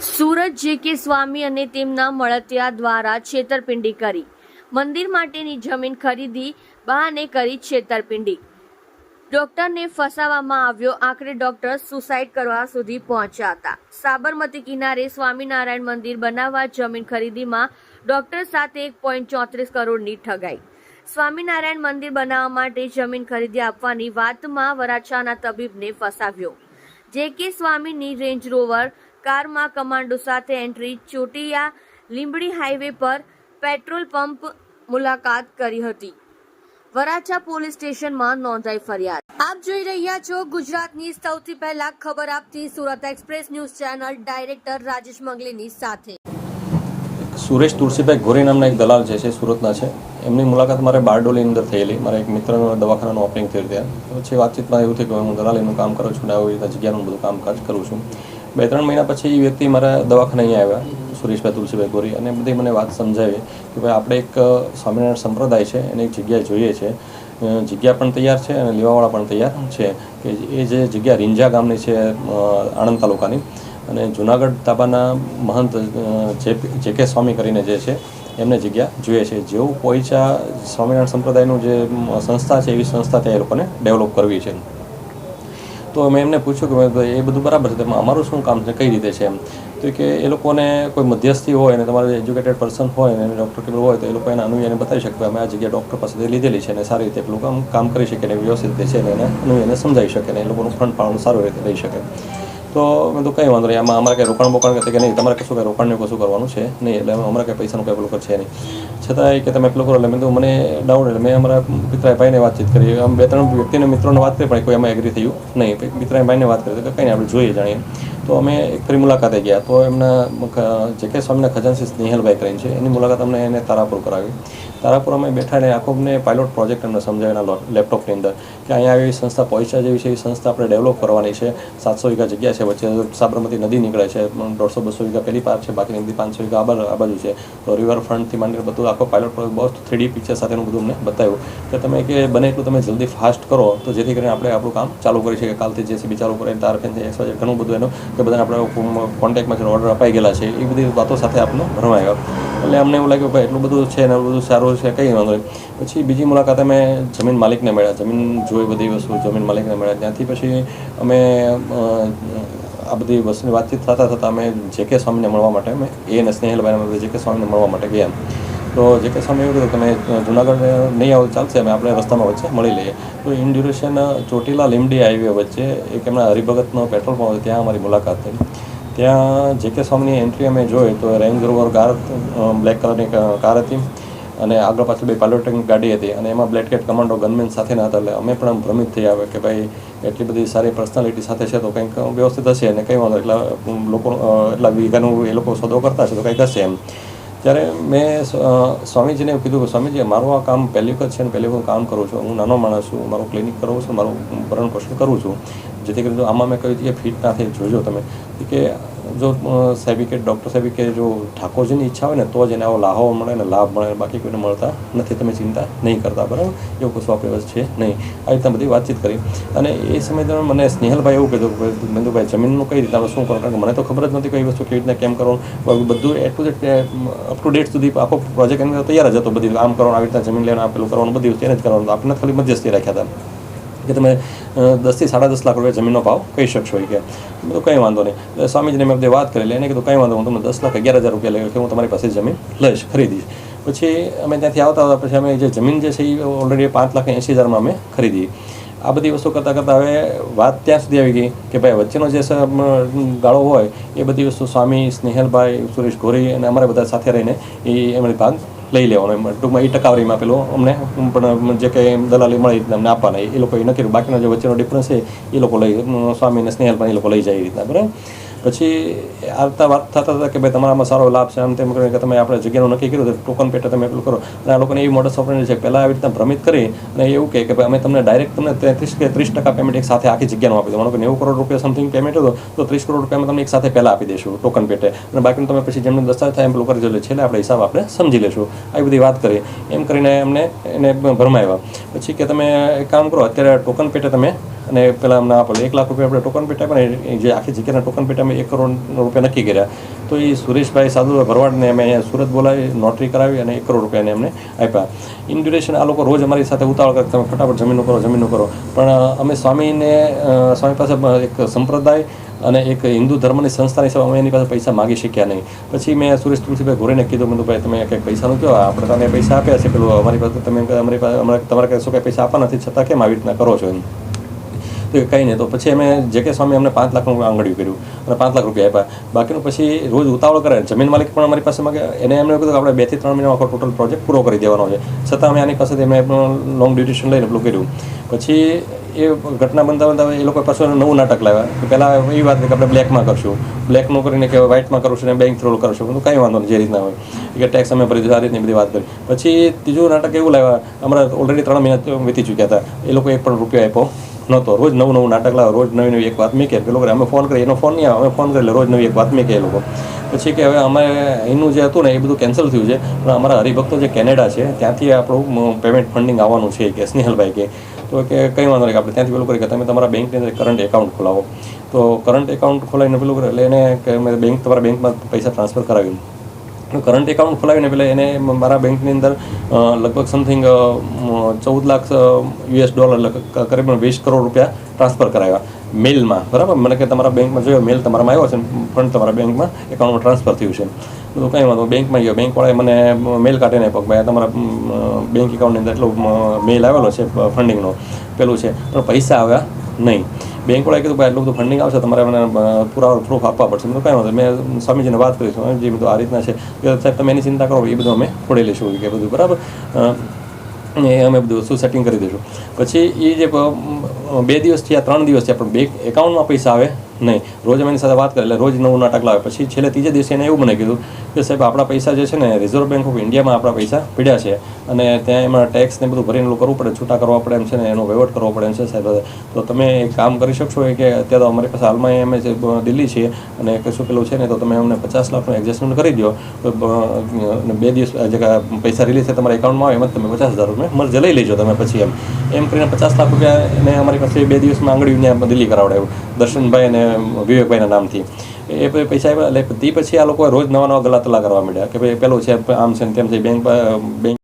સુરત જે કે સ્વામી અને તેમના મળતિયા દ્વારા છેતરપિંડી કરી. મંદિર માટેની જમીન ખરીદી બહાને કરી છેતરપિંડી. ડોક્ટરને ફસાવવામાં આવ્યો. આખરે ડોક્ટર સુસાઇડ કરવા સુધી પહોંચ્યા હતા. સાબરમતી કિનારે સ્વામિનારાયણ મંદિર બનાવવા જમીન ખરીદીમાં ડોક્ટર સાથે એક પોઈન્ટ ચોત્રીસ કરોડની ઠગાઈ. સ્વામિનારાયણ મંદિર બનાવવા માટે જમીન ખરીદી આપવાની વાતમાં વરાછાના તબીબને ફસાવ્યો. જે કે સ્વામીની રેન્જ રોવર કારમાં કમાન્ડો સાથે એન્ટ્રી ચોટીયા લીંબડી હાઈવે પર પેટ્રોલ પંપ મુલાકાત કરી હતી. વરાછા પોલીસ સ્ટેશનમાં નોંધાઈ ફરિયાદ. આપ જોઈ રહ્યા છો ગુજરાતની સૌથી પહેલા ખબર આપતી Surat express news channel director Rajesh મંગલીની સાથે. સુરેશ તુલસીભાઈ ગોરી નામના એક દલાલ છે છે સુરતના છે. એમની મુલાકાત મારે બારડોલી અંદર થયેલી. મારા એક મિત્રનું દવાખાનાનું ઓપનિંગ થયું ત્યાં. પછી વાતચીતમાં એવું થયું કે હું દલાલીનું કામ કરું છું ને આવી રીતે જગ્યાનું બધું કામકાજ કરું છું. બે ત્રણ મહિના પછી એ વ્યક્તિ મારા દવાખાને અહીંયા આવ્યા, સુરેશભાઈ તુલસીભાઈ ગોરી. અને બધી મને વાત સમજાવી કે ભાઈ આપણે એક સ્વામિનારાયણ સંપ્રદાય છે, એને એક જગ્યા જોઈએ છે. જગ્યા પણ તૈયાર છે અને લેવાવાળા પણ તૈયાર છે. કે એ જે જગ્યા રીંજા ગામની છે આણંદ તાલુકાની. અને જુનાગઢ તાબાના મહંત જે કે સ્વામી કરીને જે છે, એમને જગ્યા જોઈએ છે. જેવું પોઈચા સ્વામિનારાયણ સંપ્રદાયનું જે સંસ્થા છે, એવી સંસ્થા ત્યાં એ લોકોને ડેવલપ કરવી છે. તો મેં એમને પૂછ્યું કે ભાઈ, એ બધું બરાબર છે, તેમાં અમારું શું કામ છે, કઈ રીતે છે? એમ. તો કે, એ લોકોને કોઈ મધ્યસ્થી હોય અને તમારે એજ્યુકેટેડ પર્સન હોય અને ડૉક્ટર કેબલ હોય, તો એ લોકો એના અનુયાને બતાવી શકે અમે આ જગ્યા ડૉક્ટર પાસેથી લીધેલી છે અને સારી રીતે એટલું કામ કામ કરી શકે અને વ્યવસ્થિત રીતે છે અને એને અનુયાને સમજાવી શકે અને એ લોકોનું ફંડ પાળવાનું સારું રીતે રહી શકે. તો મેં તો કંઈ વાંધો નહીં. આમાં અમારે કંઈ રોકાણ બોકાણ કે નહીં, તમારે કશું કંઈ રોકાણને કશું કરવાનું છે નહીં, એટલે અમારે કંઈ પૈસાનું કંઈ પેલું છે નહીં. છતાં એ કે તમે પેલું કરો, એટલે મેં તો મને ડાઉટ એટલે મેં અમારા પિતરાય ભાઈને વાતચીત કરી. આમ બે ત્રણ વ્યક્તિને મિત્રોને વાત કરી, પણ કોઈ એમાં એગ્રી થયું નહીં. પિતરાય ભાઈને વાત કરી, તો કંઈ આપણે જોઈએ, જાણીએ. તો અમે એક ફરી મુલાકાતે ગયા. તો એમના જે કે સ્વામીના ખજાનસી સ્નેહલભાઈ કરીને છે, એની મુલાકાત અમને એને તારાપુર કરાવી. તારાપુર અમે બેઠા ને આખો પાયલોટ પ્રોજેક્ટ એમને સમજાવેલા લેપટોપની અંદર કે અહીંયા આવી સંસ્થા પૈસા જેવી છે, એવી સંસ્થા આપણે ડેવલપ કરવાની છે. સાતસો વીઘા જગ્યા છે, વચ્ચે સાબરમતી નદી નીકળે છે દોઢસો બસો વીઘા પેલી પાર છે બાકી નદી પાંચસો વીઘા આ આ બાજુ છે. તો રિવરફ્રન્ટથી માંડીને બધું આખો પાયલોટ પ્રોજેક્ટ બહુ થ્રીડી પિક્ચર સાથેનું બધું અમને બતાવ્યું. કે તમે કે બને એટલું તમે જલ્દી ફાસ્ટ કરો, તો જેથી કરીને આપણે આપણું કામ ચાલુ કરી શકીએ. કાલથી જેસીબી ચાલુ કરે તાર ફેન એક્સ ઘણું બધું એનું, કે બધાને આપણે કોન્ટેક્ટમાં ઓર્ડર અપાઈ ગયેલા છે, એ બધી વાતો સાથે આપણને ભરમાઈ ગયો. એટલે અમને એવું લાગ્યું કે એટલું બધું છે ને બધું સારું છે, કંઈ વાંધો નહીં. પછી બીજી મુલાકાતે અમે જમીન માલિકને મળ્યા. જમીન જોઈ બધી વસ્તુ જમીન માલિકને મળ્યા. ત્યાંથી પછી અમે આ બધી વસ્તુની વાતચીત થતાં થતાં અમે જે કે સ્વામીને મળવા માટે, અમે એ અને સ્નેહલભાઈને જે કે સ્વામીને મળવા માટે ગયા. તો જે કે સ્વામી એવું કીધું તમે જુનાગઢ નહીં આવો, ચાલશે, અમે આપણે રસ્તામાં વચ્ચે મળી લઈએ. તો in duration Chotila Limdi highway વચ્ચે એક એમના હરિભગતનો પેટ્રોલ પંપ ત્યાં અમારી મુલાકાત થઈ. ત્યાં જે કે સ્વામીની એન્ટ્રી અમે જોઈ તો રેન્જ રોવર કાર બ્લેક કલરની કાર હતી અને આગળ પાછળ બે પાયલોટિંગ ગાડી હતી અને એમાં બ્લેક કેટ કમાન્ડો ગનમેન સાથેના હતા. એટલે અમે પણ ભ્રમિત થઈ આવે કે ભાઈ, એટલી બધી સારી પર્સનાલિટી સાથે છે તો કંઈક વ્યવસ્થિત હશે અને કંઈ વાંધો એટલા લોકો એટલા વીઘાનું એ લોકો સોદો કરતા છે તો કંઈક હશે એમ. ત્યારે મેં સ્વામીજીને કીધું કે, સ્વામીજી, મારું આ કામ પહેલી વખત છે ને પહેલી વખત કામ કરું છું. હું નાનો માણસ છું. મારું ક્લિનિક કરું છું. મારું ભરણ પોષણ કરું છું. જેથી કરીને આમાં મેં કહ્યું કે ફિટ ના થઈ જોજો તમે. કે જો સાહેબી કે ડૉક્ટર સાહેબી કે જો ઠાકોરજીની ઈચ્છા હોય ને, તો જ એને આવો લાહો મળે ને, લાભ મળે બાકી કોઈને મળતા નથી. તમે ચિંતા નહીં કરતા, બરાબર? એવું કશું આપણી પાસે છે નહીં. આ રીતના બધી વાતચીત કરી. અને એ સમય દરમિયાન મને સ્નેહલભાઈ એવું કીધું કે બંધુભાઈ જમીનનું કઈ રીતે આપણે શું કરવું કારણ કે મને તો ખબર જ નથી કઈ વસ્તુ કેવી રીતના કેમ કરવાનું. બધું એ ટુ અપ ટુ ડેટ સુધી આખો પ્રોજેક્ટ એની તૈયાર જ હતો. બધી આમ કરવાનું, આવી રીતના જમીન લેવાનું, આપેલું કરવાનું, બધી વસ્તુ એને જ કરવાનું. આપણે ખાલી મધ્યસ્થી રાખ્યા હતા. કે તમે દસથી સાડા દસ લાખ રૂપિયા જમીનનો ભાવ કહી શકશો કે. તો કંઈ વાંધો નહીં. એટલે સ્વામીજીને મેં બધી વાત કરી એને કીધું કંઈ વાંધો હું તમને દસ લાખ અગિયાર હજાર રૂપિયા લઈ કે હું તમારી પાસે જમીન લઈશ, ખરીદીશ. પછી અમે ત્યાંથી આવતા હતા પછી અમે જે જમીન જે છે એ ઓલરેડી પાંચ લાખ એંસી હજારમાં અમે ખરીદી. આ બધી વસ્તુ કરતાં કરતાં હવે વાત ત્યાં સુધી આવી ગઈ કે ભાઈ વચ્ચેનો જે ગાળો હોય એ બધી વસ્તુ સ્વામી સ્નેહલભાઈ સુરેશ ગોરી અને અમારે બધા સાથે રહીને એ એમની ભાગ લઈ લેવાનો એમ ટૂંકમાં એ ટકાવારીમાં પેલું અમને પણ જે કંઈ દલાલી મળી અમને આપવાના. એ લોકોએ નક્કી બાકીના બાકીનો જે વચ્ચેનો ડિફરન્સ છે, એ લોકો લઈ સ્વામીને સ્નેહલ પણ એ લોકો લઈ જાય એ રીતના, બરાબર? પછી આ વાત થતા હતા કે ભાઈ તમારામાં સારો લાભ છે, આમ તેમ કરીને કે તમે આપણે જગ્યાનું નક્કી કર્યું ટોકન પેટે તમે એટલું કરો. અને આ લોકોને એવી મોડસ ઓપરેશન છે પહેલાં આવી રીતના ભ્રમિત કરી અને એવું કહે કે ભાઈ અમે તમને ડાયરેક્ટ તમને ત્રીસ કે ત્રીસ ટકા પેમેન્ટ એક સાથે આખી જગ્યાનું આપી દો માનો કે નેવું કરોડ રૂપિયા સમથિંગ પેમેન્ટ હતો, તો ત્રીસ કરોડ રૂપિયા અમે તમને એક સાથે પહેલાં આપી દઈશું ટોકન પેટે. અને બાકીનું તમે પછી જેમને દસ્તાવેજ થાય એમ પેલું કરી દેજો છેલ્લે આપણે હિસાબ આપણે સમજી લેશું આવી બધી વાત કરી. એમ કરીને એમને એને ભરમાવ્યા. પછી કે તમે એક કામ કરો, અત્યારે ટોકન પેટે તમે અને પહેલાં અમને આપો. એક લાખ રૂપિયા આપણે ટોકન પેટા પણ જે આખી જગ્યાના ટોકન પેટા અમે એક કરોડ રૂપિયા નક્કી કર્યા. તો એ સુરેશભાઈ સાધુભાઈ ભરવાડને અમે અહીંયા સુરત બોલાવી, નોટરી કરાવી અને એક કરોડ રૂપિયાને એમને આપ્યા. ઇન ડ્યુરેશન આ લોકો રોજ અમારી સાથે ઉતાવળ કરે તમે ફટાફટ જમીનો કરો જમીનો કરો પણ અમે સ્વામીને સ્વામી પાસે એક સંપ્રદાય અને એક હિન્દુ ધર્મની સંસ્થાની સેવા અમે એની પાસે પૈસા માગી શક્યા નહીં. પછી મેં સુરેશ તુલસીભાઈ ઘોરીને કીધું, મેં ભાઈ, તમે કંઈક પૈસાનું કહો આપણે તમે પૈસા આપ્યા છે. પેલું, અમારી પાસે, તમે અમારી પાસે તમારે કંઈ શું કંઈ પૈસા આપવા નથી? છતાં કેમ આવી રીતના કરો છો એમ? તો કંઈ નહીં, તો પછી અમે જે કે સ્વામી અમને પાંચ લાખનું આંગળ્યું કર્યું અને પાંચ લાખ રૂપિયા આપ્યા. બાકીનું પછી રોજ ઉતાવળ કરે જમીન માલિક પણ અમારી પાસે માગે, એને એમને કીધું કે આપણે બેથી ત્રણ મહિનામાં આખો ટોટલ પ્રોજેક્ટ પૂરો કરી દેવાનો છે. છતાં અમે આની પાસેથી અમે લોંગ ડ્યુરેશન લઈને પેલું કર્યું. પછી એ ઘટના બનતા બનતા એ લોકો પાછું નવું નાટક લાવ્યા. કે પહેલાં એ વાત કે આપણે બ્લેકમાં કરશું. બ્લેકનું કરીને કે વ્હાઇટમાં કરશું ને બેંક થ્રુ કરશું. બધું કંઈ વાંધો નહીં, જે રીતના હોય. કે ટેક્સ અમે ભરી દીધું, આ રીતની બધી વાત કરી. પછી ત્રીજું નાટક એવું લાવ્યા અમારા ઓલરેડી ત્રણ મહિના વીતી ચૂક્યા હતા. એ લોકો એક પણ રૂપિયો આપ્યો. નહોતો રોજ નવું નવું નાટક લાવે, રોજ નવી નવી એક વાત મૂકે. પેલો કરે અમે ફોન કરીએ, એનો ફોન નહીં આવે, અમે ફોન કરીએ રોજ નવી એક વાત મૂકે એ લોકો. પછી કે હવે અમે એનું જે હતું ને, એ બધું કેન્સલ થયું છે. પણ અમારા હરિભક્તો જે કેનેડા છે, ત્યાંથી આપણું પેમેન્ટ ફંડિંગ આવવાનું છે કે સ્નેહલભાઈ કે. તો કે કંઈ વાંધો નહીં આપણે ત્યાંથી પેલું કરીએ કે તમે તમારા બેંકની અંદર કરંટ એકાઉન્ટ ખોલાવો. તો કરંટ એકાઉન્ટ ખોલાવીને પેલું કરે એટલે એને કે અમે બેંક તમારા બેંકમાં પૈસા ટ્રાન્સફર કરાવ્યું કરંટ એકાઉન્ટ ખોલાવીને પહેલાં એને મારા બેંકની અંદર લગભગ સમથિંગ ચૌદ લાખ યુએસ ડોલર કરીબન વીસ કરોડ રૂપિયા ટ્રાન્સફર કરાવ્યા મેલમાં બરાબર? મને કે તમારા બેંકમાં જોયો મેલ તમારામાં આવ્યો છે ફંડ તમારા બેંકમાં એકાઉન્ટમાં ટ્રાન્સફર થયું છે. તો કંઈ વાંધો બેંકમાં ગયો. બેંકવાળાએ મને મેલ કાઢીને આપ્યો ભાઈ તમારા બેંક એકાઉન્ટની અંદર એટલો મેલ આવેલો છે ફંડિંગનો પેલું છે. પણ પૈસા આવ્યા નહીં. બેંકવાળાએ કીધું, ભાઈ એટલું બધું ફંડિંગ આવશે, તમારે મને પુરાવા પ્રૂફ આપવા પડશે. મેં કાંઈ વાંધો મેં સ્વામીજીને વાત કરી, સ્વામીજી બધું આ રીતના છે. સાહેબ, તમે એની ચિંતા કરો, એ બધું અમે ખોડી લઈશું. કે બધું બરાબર. એ અમે બધું વસ્તુ સેટિંગ કરી દઈશું. પછી એ જે બે દિવસ થયા, ત્રણ દિવસ થયા, પણ બેંક એકાઉન્ટમાં પૈસા આવે નહીં. રોજ અમે સાથે વાત કરી, એટલે રોજ નવું નાટક લાવે પછી છેલ્લે ત્રીજે દિવસે એને એવું મને કીધું કે સાહેબ, આપણા પૈસા જે છે ને રિઝર્વ બેંક ઓફ ઇન્ડિયામાં આપણા પૈસા પીડ્યા છે. અને ત્યાં એમાં ટેક્સ ને બધું ભરીને કરવું પડે, છૂટા કરવા પડે એમ છે ને, એનો વહીવટ કરવો પડે એમ છે સાહેબ. તો તમે એક કામ કરી શકશો કે અત્યારે અમારી પાસે હાલમાં અમે દિલ્હી છીએ અને કશું પેલું છે ને, તો તમે અમને પચાસ લાખનું એડજસ્ટમેન્ટ કરી દો બે દિવસ જે પૈસા રિલીઝ થાય તમારા એકાઉન્ટમાં આવે એમાં તમે પચાસ હજાર રૂપિયા મરજે લઈ લેજો તમે પછી એમ. એમ કરીને પચાસ લાખ રૂપિયા એને અમારી પાસે બે દિવસમાં આંગળી દિલ્હી કરાવડાવ્યું. દર્શનભાઈ અને વિવેકભાઈના નામથી. એ પૈસા એટલે તે પછી આ લોકો રોજ નવા નવા ગલા તલા કરવા માંડ્યા કે ભાઈ પેલું છે, આમ છે તેમ છે, બેંક બેંક